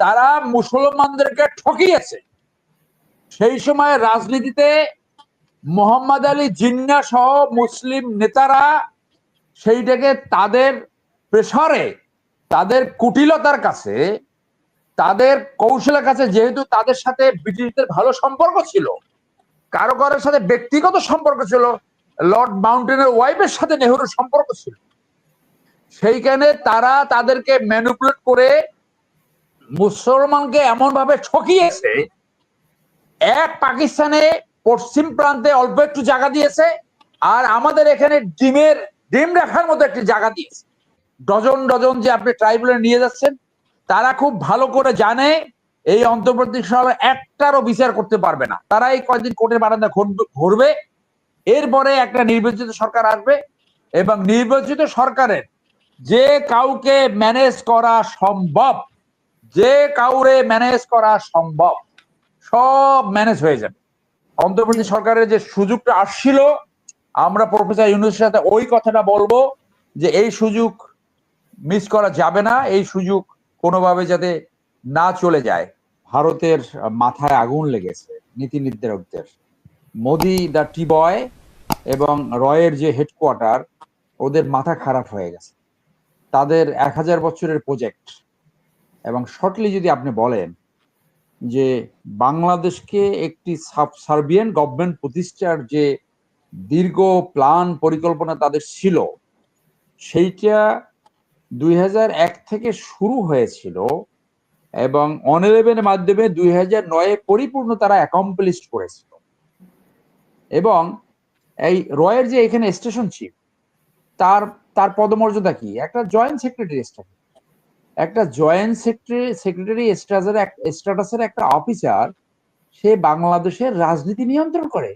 তারা মুসলমানদেরকে ঠকিয়েছে। সেই সময় রাজনীতিতে মোহাম্মদ আলী জিন্না সহ মুসলিম নেতারা সেইটাকে তাদের প্রেসারে, তাদের কুটিলতার কাছে, তাদের কৌশলের কাছে যেহেতু তাদের সাথে ব্রিটিশদের ভালো সম্পর্ক ছিল কারও কারোর সাথে ব্যক্তিগত সম্পর্ক ছিল, লর্ড মাউন্টেনের ওয়াইফের সাথে নেহরুর সম্পর্ক ছিল। সেইখানে তারা তাদেরকে ম্যানুপুলেট করে মুসলমানকে এমন ভাবে ঠকিয়েছে, এক পাকিস্তানে পশ্চিম প্রান্তে অল্প একটু জায়গা দিয়েছে, আর আমাদের এখানে ডিমের, ডিম রাখার মতো একটি জায়গা দিয়েছে। ডজন ডজন যে আপনি ট্রাইব্যুনালে নিয়ে যাচ্ছেন, তারা খুব ভালো করে জানে, এই অন্তর্বর্তী সরকার একটারও বিচার করতে পারবে না। তারা এই কয়েকদিন কোর্টের বারান্দা ঘুরবে, এরপরে একটা নির্বাচিত সরকার আসবে এবং নির্বাচিত সরকারের যে কাউকে ম্যানেজ করা সম্ভব যে কাউরে ম্যানেজ করা সম্ভব, সব ম্যানেজ হয়ে যাবে। অন্তর্বর্তী সরকারের যে সুযোগটা আসছিল, আমরা প্রফেসর ইউনুসের সাথে ওই কথাটা বলব যে এই সুযোগ মিস করা যাবে না, এই সুযোগ কোনোভাবে যাতে না চলে যায়। ভারতের মাথায় আগুন লেগেছে, নীতি নির্ধারকদের। মোদি দ্য টি বয় এবং রয়ের যে হেডকোয়ার্টার ওদের মাথা খারাপ হয়ে গেছে। তাদের এক হাজার বছরের প্রজেক্ট এবং শর্টলি যদি আপনি বলেন যে বাংলাদেশকে একটি সার্বিয়ান গভর্নমেন্ট প্রতিষ্ঠার যে দীর্ঘ প্ল্যান পরিকল্পনা তাদের ছিল, সেইটা দুই থেকে শুরু হয়েছিল এবং অন ইলেভেনের মাধ্যমে দুই হাজার নয়ে পরিপূর্ণ তারা অ্যাকমপ্লিশ করেছিল। এবং এই রয়ের যে এখানে স্টেশন চিফ তার তার পদমর্যাদা কি? একটা জয়েন্ট সেক্রেটারি একটা জয়েন্ট সেক্রেটারি সেক্রেটারি স্ট্যাটাসের একটা অফিসার, সে বাংলাদেশের রাজনীতি নিয়ন্ত্রণ করে,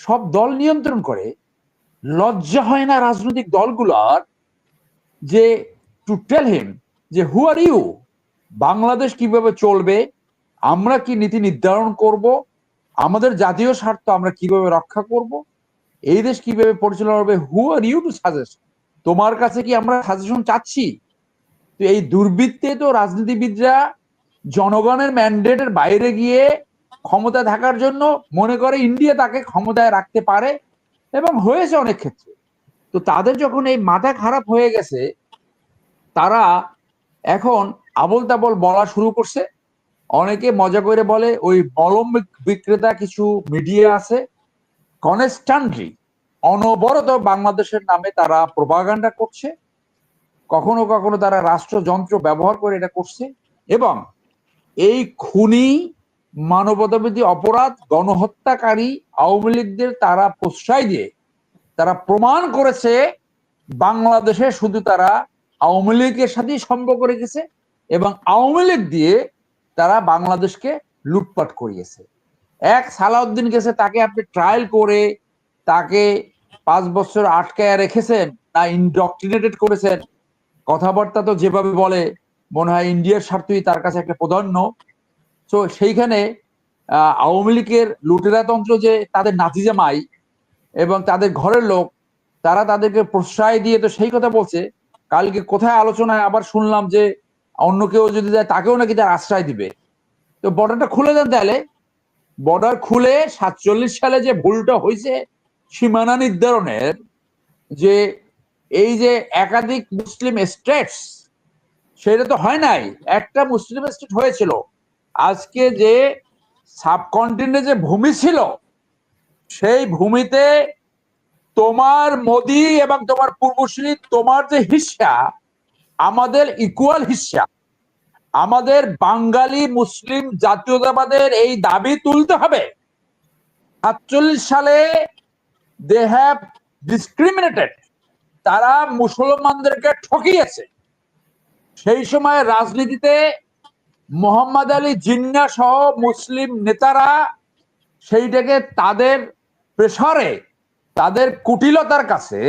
সব দল নিয়ন্ত্রণ করে। লজ্জা হয় না রাজনৈতিক দলগুলোর যে টু টেল হিম যে হু আর ইউ বাংলাদেশ কীভাবে চলবে? আমরা কি নীতি নির্ধারণ করব? আমাদের জাতীয় স্বার্থ আমরা কীভাবে রক্ষা করব? এই দেশ কীভাবে পরিচালনা হবে who are you to suggest তোমার কাছে কি আমরা সাজেশন চাচ্ছি? তো এই দুর্বৃত্তে তো রাজনীতিবিদরা জনগণের ম্যান্ডেটের বাইরে গিয়ে ক্ষমতা থাকার জন্য মনে করে ইন্ডিয়া তাকে ক্ষমতায় রাখতে পারে এবং হয়েছে অনেক ক্ষেত্রে। তো তাদের যখন এই মাথা খারাপ হয়ে গেছে, তারা এখন আবল তাবল বলা শুরু করছে। অনেকে মজা করে বলে ওই মলম বিক্রেতা কিছু মিডিয়া আছে, কনস্ট্যান্টলি অনবরত বাংলাদেশের নামে তারা প্রভাগান্ডা করছে। কখনো কখনো তারা রাষ্ট্রযন্ত্র ব্যবহার করে এটা করছে এবং এই খুনি মানবতাবিধি অপরাধ, গণহত্যাকারী আওয়ামী লীগদের তারা প্রশ্রয় দিয়ে তারা প্রমাণ করেছে বাংলাদেশে শুধু তারা আওয়ামী লীগের সাথেই সম্পর্ক রেখেছে এবং আওয়ামী লীগ দিয়ে তারা বাংলাদেশকে লুটপাট করিয়েছে। এক সালাউদ্দিন গেছে, তাকে আপনি ট্রায়াল করে তাকে পাঁচ বছর আটকায় রেখেছেন, না ইনডক্ট্রিনেটেড করেছেন কথাবার্তা তো যেভাবে বলে, মনে হয় ইন্ডিয়ার স্বার্থই তার কাছে একটা প্রাধান্য। তো সেইখানে আওয়ামী লীগের লুটেরাতন্ত্র যে তাদের নাতি জামাই এবং তাদের ঘরের লোক, তারা তাদেরকে প্রশ্রয় দিয়ে তো সেই কথা বলছে। কালকে কোথায় আলোচনায় আবার শুনলাম যে অন্য কেউ যদি যায় তাকেও নাকি তার আশ্রয় দিবে। তো বর্ডারটা খুলে দেন তাহলে। বর্ডার খুলে সাতচল্লিশ সালে যে ভুলটা হয়েছে, সীমানা নির্ধারণের যে এই যে একাধিক মুসলিম স্টেটস সেটা তো হয় নাই। একটা মুসলিম স্টেট হয়েছিল। আজকে যে সাবকন্টিনেন্টে যে ভূমি ছিল, সেই ভূমিতে তোমার মোদি এবং তোমার পূর্বসূরি তোমার যে হিস্সা আমাদের ইকুয়াল হিস্সা আমাদের বাঙালি মুসলিম জাতীয়তাবাদের এই দাবি তুলতে হবে। সাতচল্লিশ সালে দে হ্যাভ ডিসক্রিমিনেটেড তারা মুসলমানদেরকে ঠকিয়েছে। সেই সময় রাজনীতিতে মোহাম্মদ আলী জিন্না সহ মুসলিম নেতারা সেইটাকে তাদের প্রেসারে, তাদের কুটিলতার কাছে,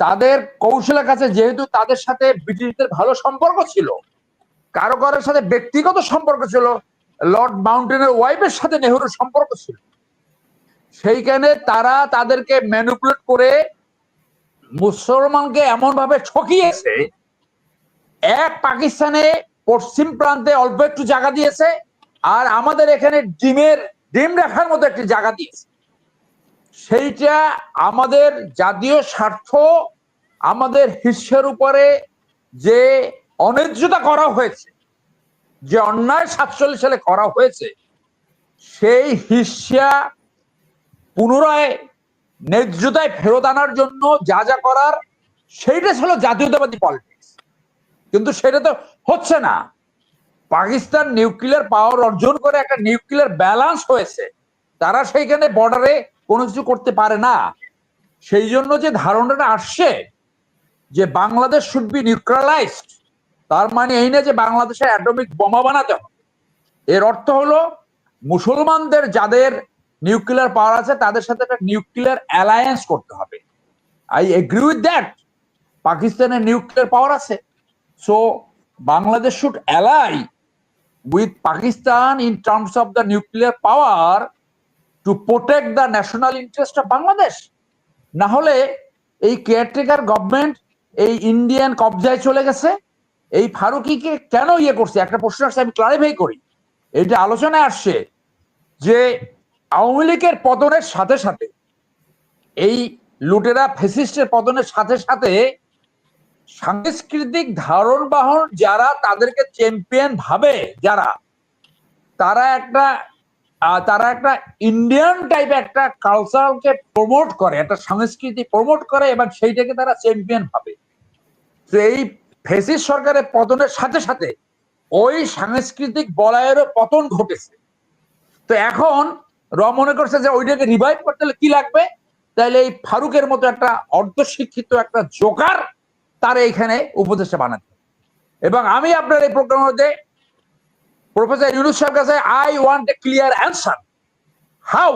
তাদের কৌশলের কাছে যেহেতু তাদের সাথে ব্রিটিশদের ভালো সম্পর্ক ছিল কারও কারোর সাথে ব্যক্তিগত সম্পর্ক ছিল, লর্ড মাউন্টেনের ওয়াইফের সাথে নেহরুর সম্পর্ক ছিল। সেইখানে তারা তাদেরকে ম্যানুপুলেট করে মুসলমানকে এমন ভাবে ঠকিয়েছে, এক পাকিস্তানে পশ্চিম প্রান্তে অল্প একটু জায়গা দিয়েছে, আর আমাদের এখানে ডিমের, ডিম রাখার মতো একটি জায়গা দিয়েছে। সেইটা আমাদের জাতীয় স্বার্থ, আমাদের হিস্যের উপরে যে অন্যায্যতা করা হয়েছে, যে অন্যায় সাতচল্লিশ সালে করা হয়েছে, সেই হিস্যা পুনরায় ন্যায্যতায় ফেরত আনার জন্য যা যা করার, সেইটা ছিল জাতীয়তাবাদী পলিটিক্স কিন্তু সেটা তো হচ্ছে না। পাকিস্তান নিউক্লিয়ার পাওয়ার অর্জন করে একটা নিউক্লিয়ার ব্যালান্স হয়েছে। তারা সেইখানে বর্ডারে কোনো কিছু করতে পারে না। সেই জন্য যে ধারণাটা আসছে যে বাংলাদেশ শুড বি নিউট্রালাইজড তার মানে এই না যে বাংলাদেশে অ্যাটমিক বোমা বানাতে হবে। এর অর্থ হলো মুসলমানদের, যাদের নিউক্লিয়ার পাওয়ার আছে, তাদের সাথে একটা নিউক্লিয়ার অ্যালায়েন্স করতে হবে। আই এগ্রি উইথ দ্যাট পাকিস্তানের নিউক্লিয়ার পাওয়ার আছে। So Bangladesh should ally with Pakistan in terms of the nuclear power to protect the national interest of Bangladesh. না হলে এই কেয়ারটেকার গভর্নমেন্ট এই ইন্ডিয়ান কবজায় চলে গেছে। এই ফারুকিকে কেন ইয়ে করছে? একটা প্রশ্ন আসছে, আমি ক্লারিফাই করি। এটা আলোচনায় আসছে যে আওয়ামী লীগের পতনের সাথে সাথে, এই লুটেরা ফেসিস্টের পতনের সাথে সাথে সাংস্কৃতিক ধারণ বাহন যারা তাদেরকে চ্যাম্পিয়ন ভাবে, যারা, তারা একটা তারা একটা ইন্ডিয়ান টাইপ একটা কালচারকে প্রমোট করে, একটা সংস্কৃতি প্রমোট করে এবং সেইটাকে তারা চ্যাম্পিয়ন ভাবে। তো এই ফেসিস সরকারের পতনের সাথে সাথে ওই সাংস্কৃতিক বলয়েরও পতন ঘটেছে। তো এখন র মনে করছে যে ওইটাকে রিভাইভ করতে হলে কি লাগবে? তাহলে এই ফারুকের মতো একটা অর্ধশিক্ষিত একটা জোকার তার এইখানে উপদেষ্টা বানাতে এবং আমি আপনার এই প্রোগ্রাম মধ্যে প্রফেসর ইউনুস সাহেব কাছে I want a clear answer how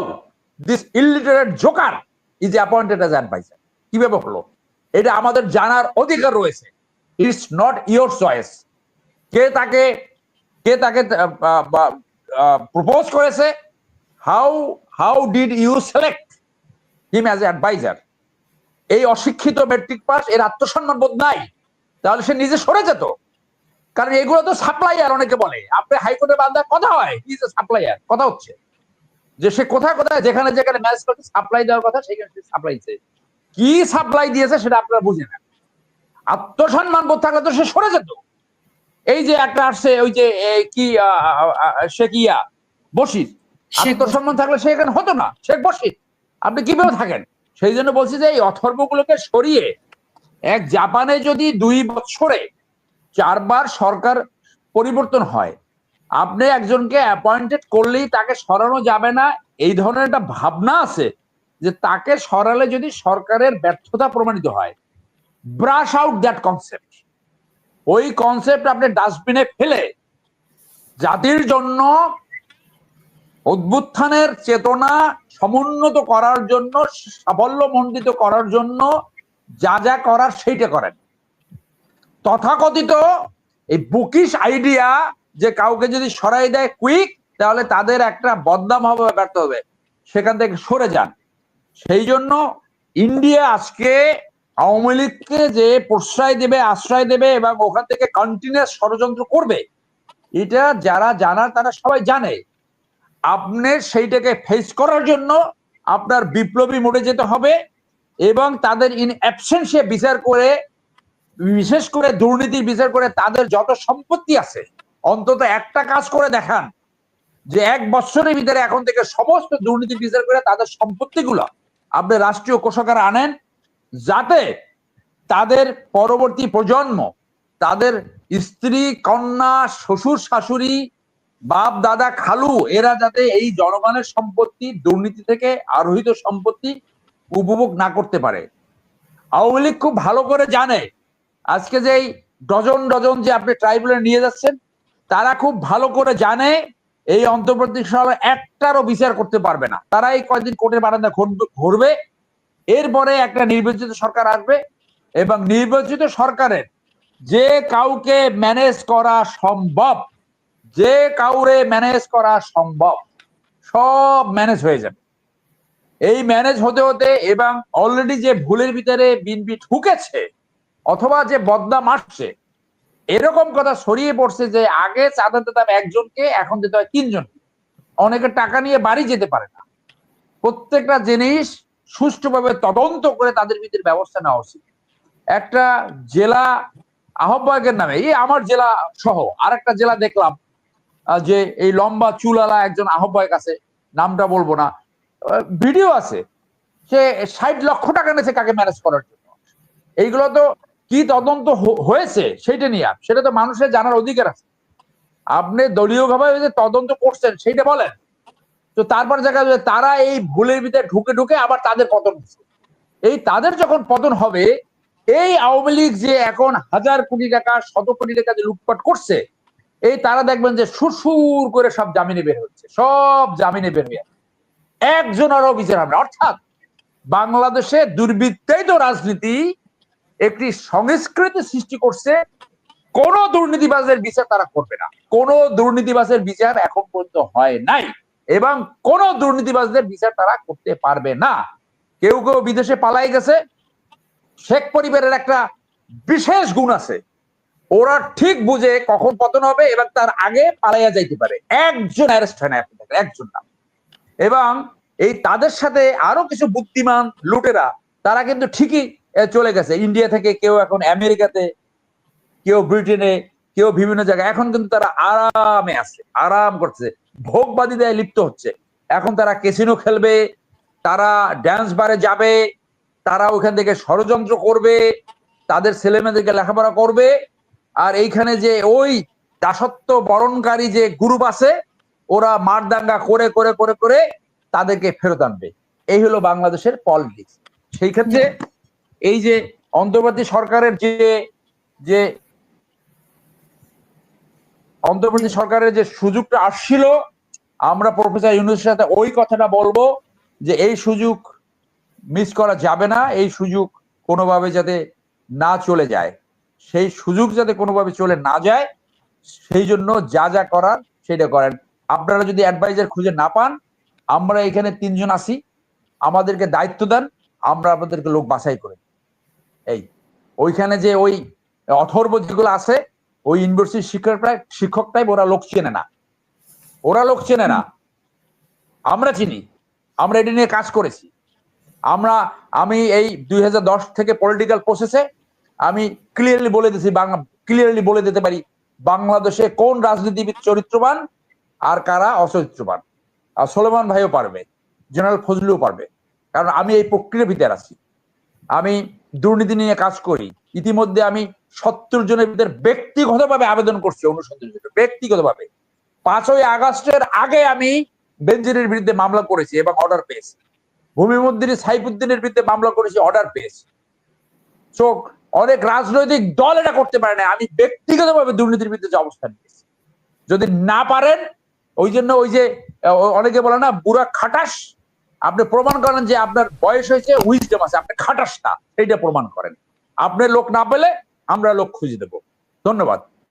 this illiterate joker is appointed as adviser কীভাবে হলো? এটা আমাদের জানার অধিকার রয়েছে। ইটস নট ইয়োর চয়েস কে তাকে কে তাকে প্রপোজ করেছে? How how did you select him as adviser এই অশিক্ষিত মেট্রিক পাস এর আত্মসম্মান বোধ নাই। তাহলে সে নিজে সরে যেত। কারণ এগুলো তো সাপ্লাইয়ার অনেকে বলে। আপনি হাইকোর্টে বান্ধা কথা হয় ইজ সাপ্লাইয়ার কথা হচ্ছে। যে সে কোথায় কোথায়, যেখানে যেখানে ম্যাচ করছে সাপ্লাই দেওয়ার কথা, সেখানে সে সাপ্লাই দিয়েছে। কি সাপ্লাই দিয়েছে সেটা আপনারা বুঝে না। আত্মসম্মান বোধ থাকলে তো সে সরে যেত। এই যে একটা আসছে, ওই যে কি সে কি শেখ আত্মসম্মান থাকলে সে এখানে হতো না শেখ বশির আপনি কীভাবে থাকেন? সেই জন্য বলছি যে এই অথর্বগুলোকে সরিয়ে এক জাপানে যদি দুই বছরে চারবার সরকার পরিবর্তন হয় আপনি একজনকে অ্যাপয়েন্টেড করলেই তাকে সরানো যাবে না এই ধরনের একটা ভাবনা আছে যে তাকে সরালে যদি সরকারের ব্যর্থতা প্রমাণিত হয়। ব্রাশ আউট দ্যাট কনসেপ্ট ওই কনসেপ্ট আপনি ডাস্টবিনে ফেলে জাতির জন্য উদ্বুত্থানের চেতনা সমুন্নত করার জন্য, সাফল্যমণ্ডিত করার জন্য যা যা করার সেইটা করেন। তথাকথিত এই বুকিশ আইডিয়া যে কাউকে যদি সরাই দেয় কুইক, তাহলে তাদের একটা বদনাম হবে, ব্যর্থ হবে। সেখান থেকে সরে যান। সেই জন্য ইন্ডিয়া আজকে আওয়ামী লীগকে যে প্রশ্রয় দেবে, আশ্রয় দেবে এবং ওখান থেকে কন্টিনিউয়াস ষড়যন্ত্র করবে, এটা যারা জানার তারা সবাই জানে। আপনি সেইটাকে ফেস করার জন্য আপনার বিপ্লবী মোড়ে যেতে হবে এবং তাদের ইন অ্যাবসেন্সে বিচার করে, বিশেষ করে দুর্নীতির বিচার করে তাদের যত সম্পত্তি আছে, অন্তত একটা কাজ করে দেখান যে এক বছরের ভিতরে এখন থেকে সমস্ত দুর্নীতি বিচার করে তাদের সম্পত্তিগুলো আপনি রাষ্ট্রীয় কোষাগার আনেন যাতে তাদের পরবর্তী প্রজন্ম, তাদের স্ত্রী, কন্যা, শ্বশুর, শাশুড়ি বাপ, দাদা, খালু, এরা যাতে এই জনগণের সম্পত্তি, দুর্নীতি থেকে আরোহিত সম্পত্তি উপভোগ না করতে পারে। আওয়ামী লীগ খুব ভালো করে জানে, আজকে যে ডজন ডজন যে আপনি ট্রাইব্যুনালে নিয়ে যাচ্ছেন, তারা খুব ভালো করে জানে, এই অন্তর্বর্তী সরকার একটারও বিচার করতে পারবে না। তারা এই কয়েকদিন কোর্টের বারান্দা ঘুরবে, এরপরে একটা নির্বাচিত সরকার আসবে এবং নির্বাচিত সরকারের যে কাউকে ম্যানেজ করা সম্ভব যে কাউরে ম্যানেজ করা সম্ভব, সব ম্যানেজ হয়ে যাবে। এই ম্যানেজ হতে হতে এবং অলরেডি যে ভুলের ভিতরে বিনবি ঠুকেছে অথবা যে বদনাম আসছে, এরকম কথা ছড়িয়ে পড়ছে যে আগে চাঁদা দিতাম একজনকে, এখন দিতে হয় তিনজন অনেকে টাকা নিয়ে বাড়ি যেতে পারে না। প্রত্যেকটা জিনিস সুষ্ঠুভাবে তদন্ত করে তাদের ভিতরে ব্যবস্থা নেওয়া উচিত। একটা জেলা আহ্বায়কের নামে, এই আমার জেলা সহ আরেকটা জেলা দেখলাম যে এই লম্বা চুলালা একজন আহ্বায়ক আছে, নামটা বলব না, ভিডিও আছে, সে ষাট লক্ষ টাকা নিয়েছে কাকে ম্যানেজ করার জন্য। এইগুলো তো কি তদন্ত হয়েছে সেটা নিয়ে সেটা তো মানুষের জানার অধিকার আছে। আপনি দলীয় ভাবে যে তদন্ত করছেন, সেইটা বলেন। তো তারপর দেখা যাবে তারা এই ভুলের ভিতরে ঢুকে ঢুকে আবার তাদের পতন এই তাদের যখন পতন হবে, এই আওয়ামী লীগ যে এখন হাজার কোটি টাকা, শত কোটি টাকা যে লুটপাট করছে এই তারা দেখবেন যে সুরসুর করে সব জামিনে বের হচ্ছে, সব জামিনে বের হয়ে যাচ্ছে। একজনেরও বিচার হবে। অর্থাৎ বাংলাদেশে দুর্বৃত্তায়িত রাজনীতি একটি সংস্কৃতি সৃষ্টি করছে, কোন দুর্নীতিবাজের বিচার তারা করবে না। কোন দুর্নীতিবাজের বিচার এখন পর্যন্ত হয় নাই এবং কোন দুর্নীতিবাজদের বিচার তারা করতে পারবে না। কেউ কেউ বিদেশে পালাই গেছে। শেখ পরিবারের একটা বিশেষ গুণ আছে। ওরা ঠিক বুঝে কখন পতন হবে এবং তার আগে পালাইয়া যাইতে পারে। একজন অ্যারেস্ট হয় না একজন না। এবং এই তাদের সাথে আরও কিছু বুদ্ধিমান লুটেরা, তারা কিন্তু ঠিকই চলে গেছে। ইন্ডিয়া থেকে কেউ এখন আমেরিকাতে, কেউ ব্রিটেনে, কেউ বিভিন্ন জায়গায়। এখন কিন্তু তারা আরামে আছে, আরাম করছে ভোগবাদী দেয় লিপ্ত হচ্ছে। এখন তারা কেসিনো খেলবে, তারা ড্যান্স বারে যাবে, তারা ওখান থেকে ষড়যন্ত্র করবে, তাদের ছেলে মেয়েদেরকে লেখাপড়া করবে আর এইখানে যে ওই দাসত্ব বরণকারী যে গ্রুপ আছে, ওরা মারদাঙ্গা করে করে করে করে তাদেরকে ফেরত আনবে। এই হলো বাংলাদেশের পলিটিক্স সেই ক্ষেত্রে এই যে অন্তর্বর্তী সরকারের যে যে অন্তর্বর্তী সরকারের যে সুযোগটা আসছিল, আমরা প্রফেসর ইউনুসের সাথে ওই কথাটা বলব যে এই সুযোগ মিস করা যাবে না, এই সুযোগ কোনোভাবে যাতে না চলে যায়। সেই সুযোগ যাতে কোনোভাবে চলে না যায়, সেই জন্য যা যা করার সেটা করেন। আপনারা যদি অ্যাডভাইজার খুঁজে না পান, আমরা এখানে তিনজন আছি, আমাদেরকে দায়িত্ব দেন, আমরা আপনাদেরকে লোক বাছাই করে। এই, ওইখানে যে ওই অথর্ব যেগুলো আছে, ওই ইউনিভার্সিটির শিক্ষকরা শিক্ষকটাই ওরা লোক চেনে না। ওরা লোক চেনে না। আমরা চিনি, আমরা এটা নিয়ে কাজ করেছি। আমরা, আমি এই দুই হাজার দশ থেকে পলিটিক্যাল প্রসেসে আমি ক্লিয়ারলি বলে দিছি, বাংলা ক্লিয়ারলি বলে দিতে পারি, বাংলাদেশে কোন রাজনীতিবিদ চরিত্রবান আর কারা অচরিত্রবান? আর সোলেমান ভাইও পারবে, জেনারেল ফজলুও পারবে, কারণ আমি এই প্রক্রিয়ার ভিতরে আছি। আমি দুর্নীতি নিয়ে কাজ করি, ইতিমধ্যে আমি সত্তর জনের ভিতরে ব্যক্তিগতভাবে আবেদন করছি অনুসন্ধানের জন্য ব্যক্তিগতভাবে। পাঁচই আগস্টের আগে আমি বেঞ্জিনের বিরুদ্ধে মামলা করেছি এবং অর্ডার পেয়েছি। ভূমিমন্ত্রী সাইফুদ্দিনের বিরুদ্ধে মামলা করেছি অর্ডার পেয়েছি। তো অনেক রাজনৈতিক দল এটা করতে পারে না আমি ব্যক্তিগতভাবে দুর্নীতির বিরুদ্ধে যে অবস্থান নিয়েছি। যদি না পারেন, ওই জন্য ওই যে অনেকে বলে না, বুড়া খাটাস। আপনি প্রমাণ করেন যে আপনার বয়স হয়েছে উইজডম আছে। আপনি খাটাস না প্রমাণ করেন। আপনি লোক না পেলে আমরা লোক খুঁজে দেব। ধন্যবাদ।